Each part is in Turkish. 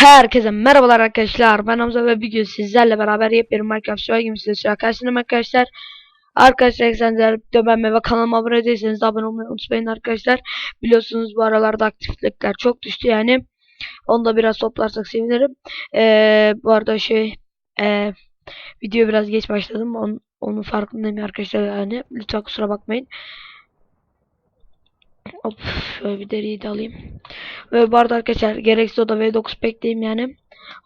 Herkese merhabalar arkadaşlar. Ben Hamza ve bugün sizlerle beraber yepyeni Minecraft Survival gibi sizlerle karşınızdayım arkadaşlar. Arkadaşlar sen de beğenmeyi ve kanalıma abone değilseniz de abone olmayı unutmayın arkadaşlar. Biliyorsunuz bu aralarda aktiflikler çok düştü yani. Onu da biraz toplarsak sevinirim. Ee, bu arada şey e, video biraz geç başladım. Onun, onun farkındayım arkadaşlar yani. Lütfen kusura bakmayın. Hop şöyle bir deriyi de alayım. Ve bu arada arkadaşlar gereksiz oda V9 bekleyeyim yani.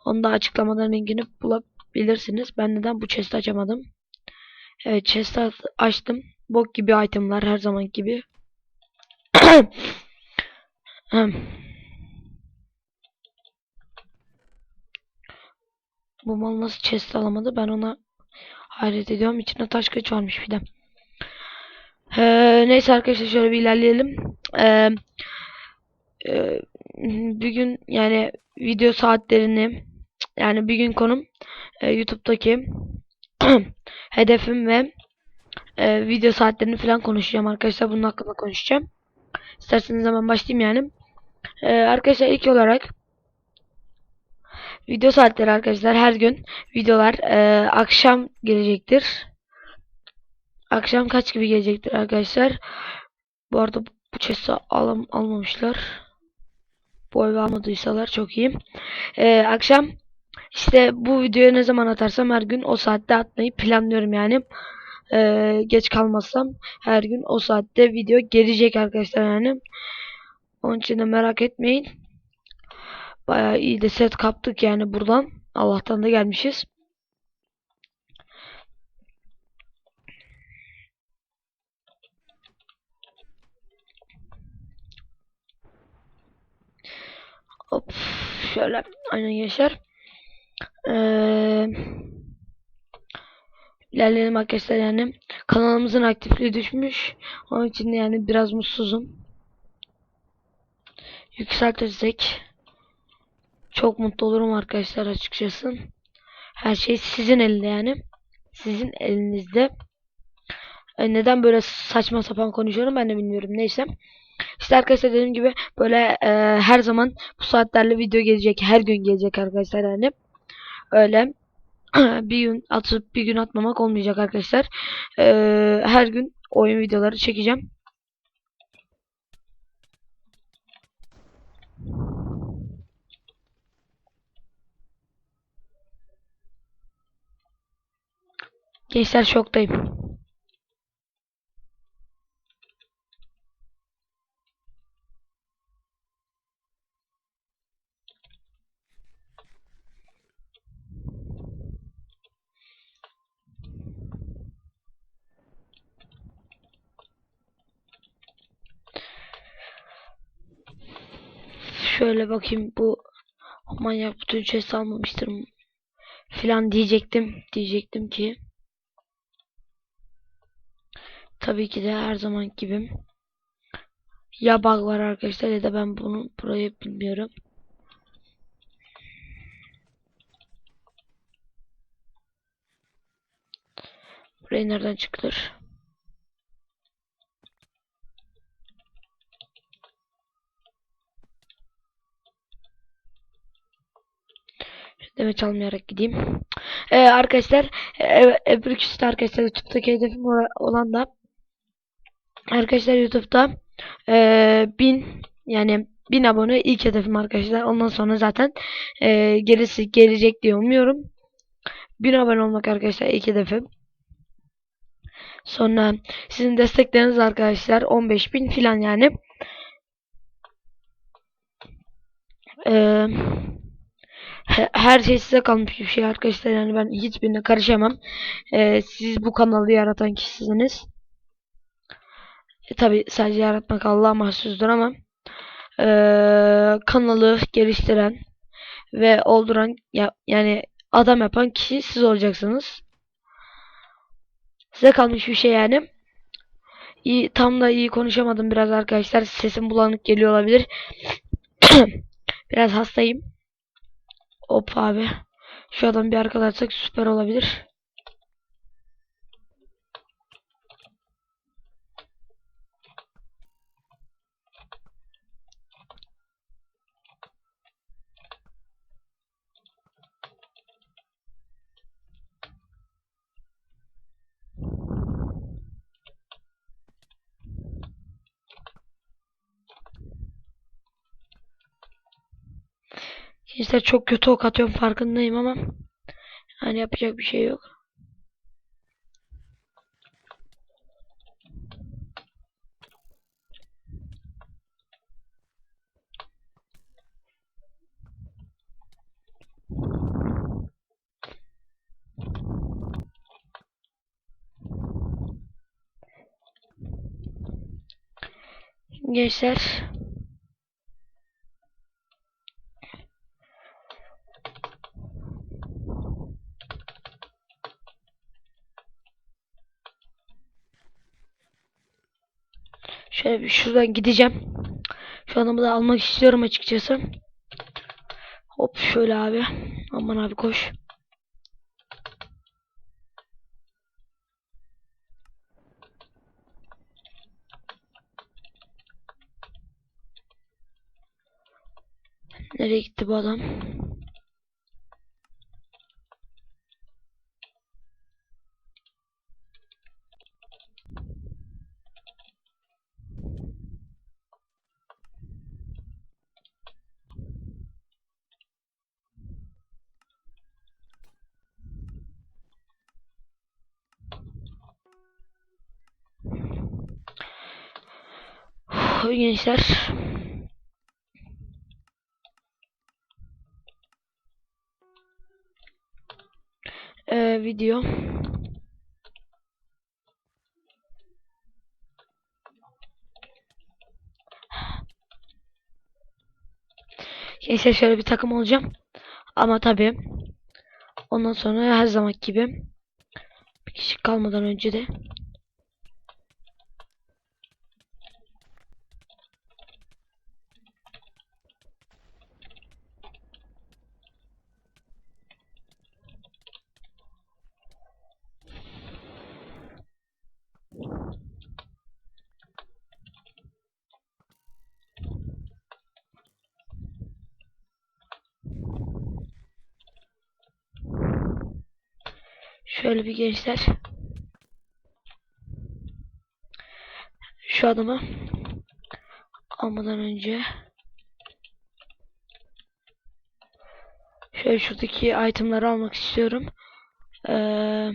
Onu da açıklamadan linkini bulabilirsiniz. Ben neden bu chest'i açamadım? Evet chest'i açtım. Bok gibi itemlar her zaman gibi. bu mal nasıl chest alamadı? Ben ona hayret ediyorum. İçinde taş kılıç varmış bir de. Ee, neyse arkadaşlar şöyle bir ilerleyelim. Ee, e, bugün yani video saatlerini yani bir gün konum e, YouTube'daki hedefim ve e, video saatlerini falan konuşacağım arkadaşlar. Bunun hakkında konuşacağım. İsterseniz hemen başlayayım yani. E, arkadaşlar ilk olarak video saatleri arkadaşlar her gün videolar e, akşam gelecektir. Akşam kaç gibi gelecektir arkadaşlar. Bu arada bu chest'i alam almamışlar. Bu evi almadıysalar çok iyi. Ee, akşam işte bu videoyu ne zaman atarsam her gün o saatte atmayı planlıyorum yani. Ee, geç kalmazsam her gün o saatte video gelecek arkadaşlar yani. Onun için de merak etmeyin. Bayağı iyi de set kaptık yani buradan. Allah'tan da gelmişiz. Hop şöyle aynen yaşar. Ee, ilerleyelim arkadaşlar yani kanalımızın aktifliği düşmüş. Onun için de yani biraz mutsuzum. Yükseltirsek çok mutlu olurum arkadaşlar açıkçası. Her şey sizin elinde yani. Sizin elinizde. Neden böyle saçma sapan konuşuyorum ben de bilmiyorum. Neyse. İşte arkadaşlar dediğim gibi böyle e, her zaman bu saatlerle video gelecek. Her gün gelecek arkadaşlar yani. Öyle bir gün atıp bir gün atmamak olmayacak arkadaşlar. E, her gün oyun videoları çekeceğim. Gençler şoktayım. Şöyle bakayım bu manyak bütün chest almamıştır filan diyecektim. Diyecektim ki tabii ki de her zaman gibi ya bug var arkadaşlar ya da ben bunu burayı bilmiyorum. Buraya nereden çıkılır? Deme çalmayarak gideyim. Ee, arkadaşlar e, öbür küsü arkadaşlar YouTube'daki hedefim olan da arkadaşlar YouTube'da e, bin yani bin abone ilk hedefim arkadaşlar. Ondan sonra zaten e, gerisi gelecek diye umuyorum. Bin abone olmak arkadaşlar ilk hedefim. Sonra sizin destekleriniz arkadaşlar 15 bin filan yani. Eee her şey size kalmış bir şey arkadaşlar yani ben hiçbirine karışamam. Ee, siz bu kanalı yaratan kişisiniz. E, Tabi sadece yaratmak Allah'a mahsusdur ama e, kanalı geliştiren ve olduran ya, yani adam yapan kişi siz olacaksınız. Size kalmış bir şey yani. İyi, tam da iyi konuşamadım biraz arkadaşlar. Sesim bulanık geliyor olabilir. biraz hastayım. Hop abi. Şu adam bir arkalarsak süper olabilir. Gençler çok kötü ok atıyorum farkındayım ama hani yapacak bir şey yok. Gençler Şöyle bir şuradan gideceğim. Şu adamı da almak istiyorum açıkçası. Hop şöyle abi. Aman abi koş. Nereye gitti bu adam? Uf, Gençler. Ee, video. Gençler şöyle bir takım olacağım. Ama tabii ondan sonra her zaman gibi bir kişi kalmadan önce de Şöyle bir gençler. Şu adamı almadan önce şöyle şuradaki itemları almak istiyorum. Ee,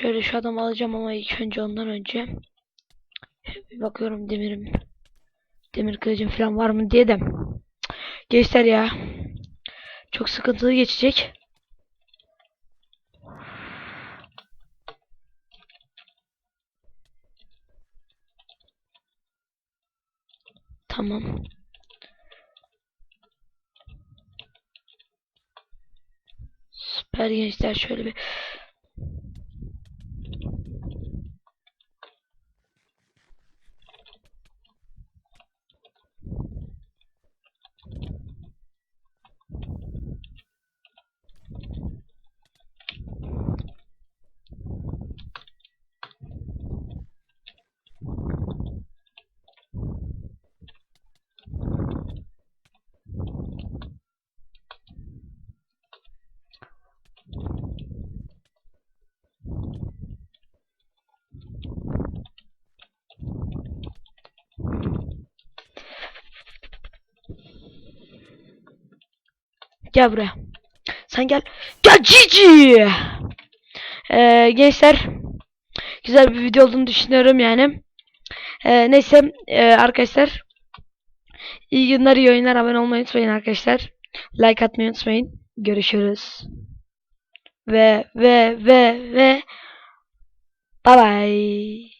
şöyle şu adamı alacağım ama ilk önce ondan önce bir bakıyorum demirim demir kılıcım falan var mı diye de gençler ya çok sıkıntılı geçecek. Tamam. Süper gençler şöyle bir Gel buraya. Sen gel. Gel cici. Ee, gençler. Güzel bir video olduğunu düşünüyorum yani. Ee, neyse ee, arkadaşlar. İyi günler, iyi oyunlar. Abone olmayı unutmayın arkadaşlar. Like atmayı unutmayın. Görüşürüz. Ve ve ve ve bye bye.